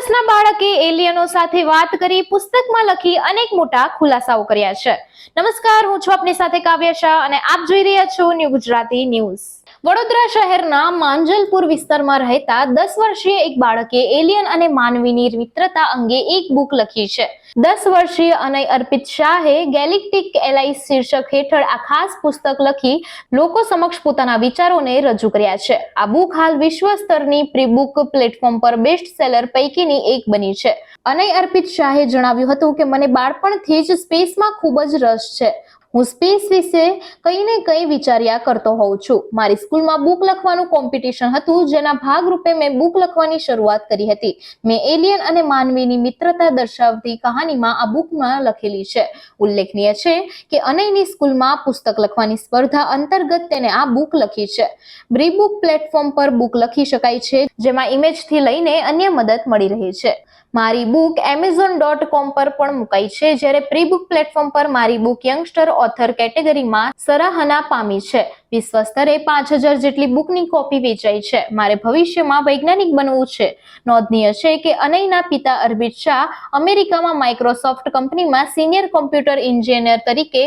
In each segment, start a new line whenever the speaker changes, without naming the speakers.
વર્ષના બાળકે એલિયનો સાથે વાત કરી પુસ્તકમાં લખી અનેક મોટા ખુલાસાઓ કર્યા છે. નમસ્કાર, હું છું આપની સાથે કાવ્ય શાહ અને આપ જોઈ રહ્યા છો ન્યૂ ગુજરાતી ન્યૂઝ. વડોદરા શહેરના માંજલપુર વિસ્તારમાં રહેતા દસ વર્ષીય એક બાળકે એલિયન અને માનવીની મિત્રતા અંગે એક બુક લખી છે. દસ વર્ષીય અનય અર્પિત શાહે ગેલિક્ટિક એલાઇસ શીર્ષક હેઠળ આ ખાસ પુસ્તક લખી લોકો સમક્ષ પોતાના વિચારોને રજૂ કર્યા છે. આ બુક હાલ વિશ્વ સ્તરની પ્રીબુક પ્લેટફોર્મ પર બેસ્ટ સેલર પૈકીની એક બની છે. અનય અર્પિત શાહે જણાવ્યું હતું કે, મને બાળપણથી જ સ્પેસમાં ખૂબ જ રસ છે. હું સ્પેસ વિશે કંઈ ને કંઈ વિચાર્યા કરતો હોઉં છું. મારી સ્કૂલમાં બુક લખવાનું કોમ્પિટિશન હતું, જેના ભાગરૂપે મેં બુક લખવાની શરૂઆત કરી હતી. મેં એલિયન અને માનવીની મિત્રતા દર્શાવતી કહાનીમાં આ બુકમાં લખેલી છે. ઉલ્લેખનીય છે કે અનયની સ્કૂલમાં પુસ્તક લખવાની સ્પર્ધા અંતર્ગત તેને આ બુક લખી છે. બ્રી બુક પ્લેટફોર્મ પર બુક લખી શકાય છે જેમાં ઇમેજથી લઈને અન્ય મદદ મળી રહી છે. મારી બુક એમેઝોન ડોટ કોમ પર પણ મુકાઈ છે, જ્યારે પ્રી બુક પ્લેટફોર્મ પર મારી બુક યંગસ્ટર ઓથર કેટેગરીમાં સરાહના પામી છે. વિશ્વ સ્તરે પાંચ હજાર જેટલી બુકની કોપી વેચાઈ છે. મારે ભવિષ્યમાં વૈજ્ઞાનિક બનવું છે. નોંધનીય છે કે અનયના પિતા અરવિંદ શાહ અમેરિકામાં માઇક્રોસોફ્ટ કંપનીમાં સિનિયર કોમ્પ્યુટર એન્જિનિયર તરીકે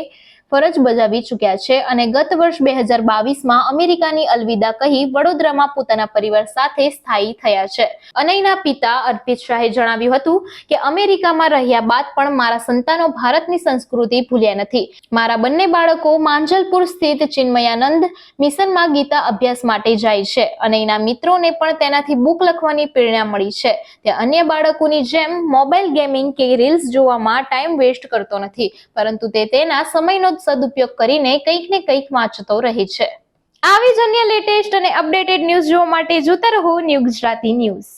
ફરજ બજાવી ચૂક્યા છે અને ગત વર્ષ બે હજાર બાવીસમાં અમેરિકાની અલવિદા કહી વડોદરામાં પોતાના પરિવાર સાથે સ્થાયી થયા છે. અનયના પિતા અર્પિત શાહે જણાવ્યું હતું કે, અમેરિકામાં રહ્યા બાદ પણ મારા સંતાનો ભારતની સંસ્કૃતિ ભૂલ્યા નથી. મારા બંને બાળકો માંજલપુર સ્થિત ચિન્મયાનંદ મિશનમાં ગીતા અભ્યાસ માટે જાય છે. અનયના મિત્રોને પણ તેનાથી બુક લખવાની પ્રેરણા મળી છે. તે અન્ય બાળકોની જેમ મોબાઈલ ગેમિંગ કે રીલ્સ જોવામાં ટાઈમ વેસ્ટ કરતો નથી. પરંતુ તે તેના સમયનો સદુપયોગ કરીને કંઈક ને કંઈક વાંચતો રહે છે. આવી જ અન્ય લેટેસ્ટ અને અપડેટેડ ન્યૂઝ જોવા માટે જોતા રહો ન્યૂ ગુજરાતી ન્યૂઝ